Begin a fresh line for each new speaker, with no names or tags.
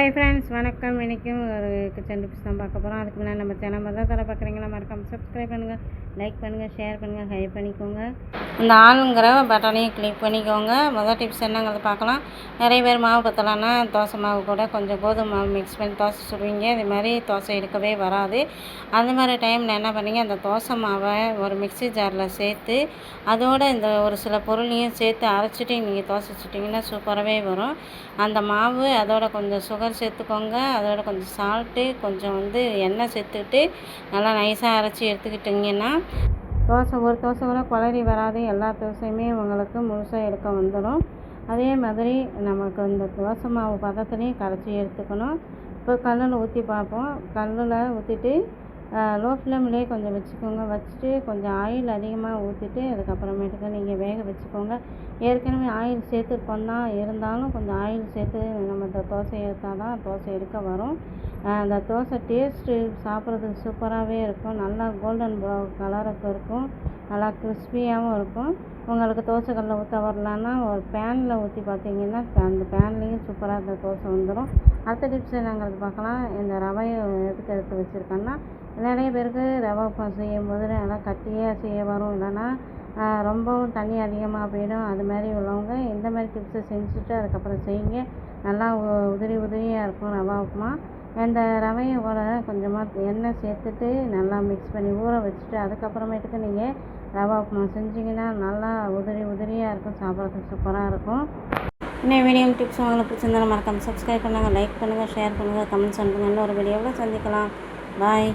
Hi friends வணக்கம். இன்றைக்கும் ஒரு கிச்சன் டிப்ஸ் தான் பார்க்க போகிறோம் அதுக்கு முன்னாடி நம்ம சேனல் தான் தர பார்க்குறீங்களா மறக்காமல் சப்ஸ்கிரைப் பண்ணுங்கள் லைக் பண்ணுங்கள் ஷேர் பண்ணுங்கள் ஹை பண்ணிக்கோங்க. இந்த ஆளுங்கிற பட்டனையும் கிளிக் பண்ணிக்கோங்க. முதல் டிப்ஸ் என்னங்கிறத பார்க்கலாம். நிறைய பேர் மாவு பத்தலைன்னா தோசை மாவு கூட கொஞ்சம் கோதுமை மாவு மிக்ஸ் பண்ணி தோசை சுடுவீங்க. இது மாதிரி தோசை எடுக்கவே வராது. அந்த மாதிரி டைமில் என்ன பண்ணீங்க? அந்த தோசை மாவை ஒரு மிக்ஸி ஜாரில் சேர்த்து அதோட இந்த ஒரு சில பொருளையும் சேர்த்து அரைச்சிட்டு நீங்கள் தோசை சுட்டிங்கன்னா சூப்பராகவே வரும். அந்த மாவு அதோட கொஞ்சம் சுகர் சேர்த்துக்கோங்க. அதோட கொஞ்சம் சால்ட்டு கொஞ்சம் வந்து எண்ணெய் சேர்த்துக்கிட்டு நல்லா நைஸாக அரைச்சி எடுத்துக்கிட்டிங்கன்னா தோசை ஒரு தோசை கூட குளறி வராது. எல்லா தோசையுமே உங்களுக்கு முழுசாக எடுக்க வந்துடும் அதே மாதிரி நமக்கு இந்த தோசை மாவு பதத்துலேயும் கரைச்சி எடுத்துக்கணும். இப்போ கல்லில் ஊற்றி பார்ப்போம். கல்லில் ஊற்றிட்டு லோ ஃப்ளேம்லேயே கொஞ்சம் வச்சுக்கோங்க. வச்சுட்டு கொஞ்சம் ஆயில் அதிகமாக ஊற்றிட்டு அதுக்கப்புறமேட்டுக்கு நீங்கள் வேக வச்சுக்கோங்க. ஏற்கனவே ஆயில் சேர்த்துருக்கோம் தான் இருந்தாலும் கொஞ்சம் ஆயில் சேர்த்து நம்ம இந்த தோசை எடுத்தால் தான் தோசை எடுக்க வரும். அந்த தோசை டேஸ்ட்டு சாப்பிட்றதுக்கு சூப்பராகவே இருக்கும். நல்லா கோல்டன் ப்ரௌன் கலருக்கு இருக்கும். நல்லா கிறிஸ்பியாகவும் இருக்கும். உங்களுக்கு தோசை கல்லில் ஊற்ற வரலன்னா ஒரு பேனில் ஊற்றி பார்த்தீங்கன்னா அந்த பேன்லேயும் சூப்பராக இந்த தோசை வந்துடும் அடுத்த டிப்ஸ் நாங்கள் பார்க்கலாம் இந்த ரவையை எதுக்கு எடுத்து வச்சுருக்கோன்னா நிறைய பேருக்கு ரவை செய்யும் போது நல்லா கட்டியாக செய்ய வரும். இல்லைன்னா ரொம்பவும் தண்ணி அதிகமாக போயிடும். அது மாதிரி உள்ளவங்க இந்த மாதிரி டிப்ஸை செஞ்சுட்டு அதுக்கப்புறம் செய்யுங்க. நல்லா உதிரி உதிரியாக இருக்கும் ரவா உப்புமா. அந்த ரவையை கூட கொஞ்சமாக எண்ணெய் சேர்த்துட்டு நல்லா மிக்ஸ் பண்ணி ஊற வச்சுட்டு அதுக்கப்புறமேட்டுக்கு நீங்கள் ரவா உப்புமா செஞ்சிங்கன்னா நல்லா உதிரி உதிரியாக இருக்கும் சாப்பிட்றதுக்கு சூப்பராக இருக்கும். இன்னும் வீடியோ டிப்ஸ் உங்களுக்கு பிடிச்சிருந்தாலும் மறக்காமல் சப்ஸ்கிரைப் பண்ணுங்கள் லைக் பண்ணுங்கள் ஷேர் பண்ணுங்கள் கமெண்ட்ஸ் பண்ணுங்கள் இன்னொரு வீடியோவில் சந்திக்கலாம். பாய்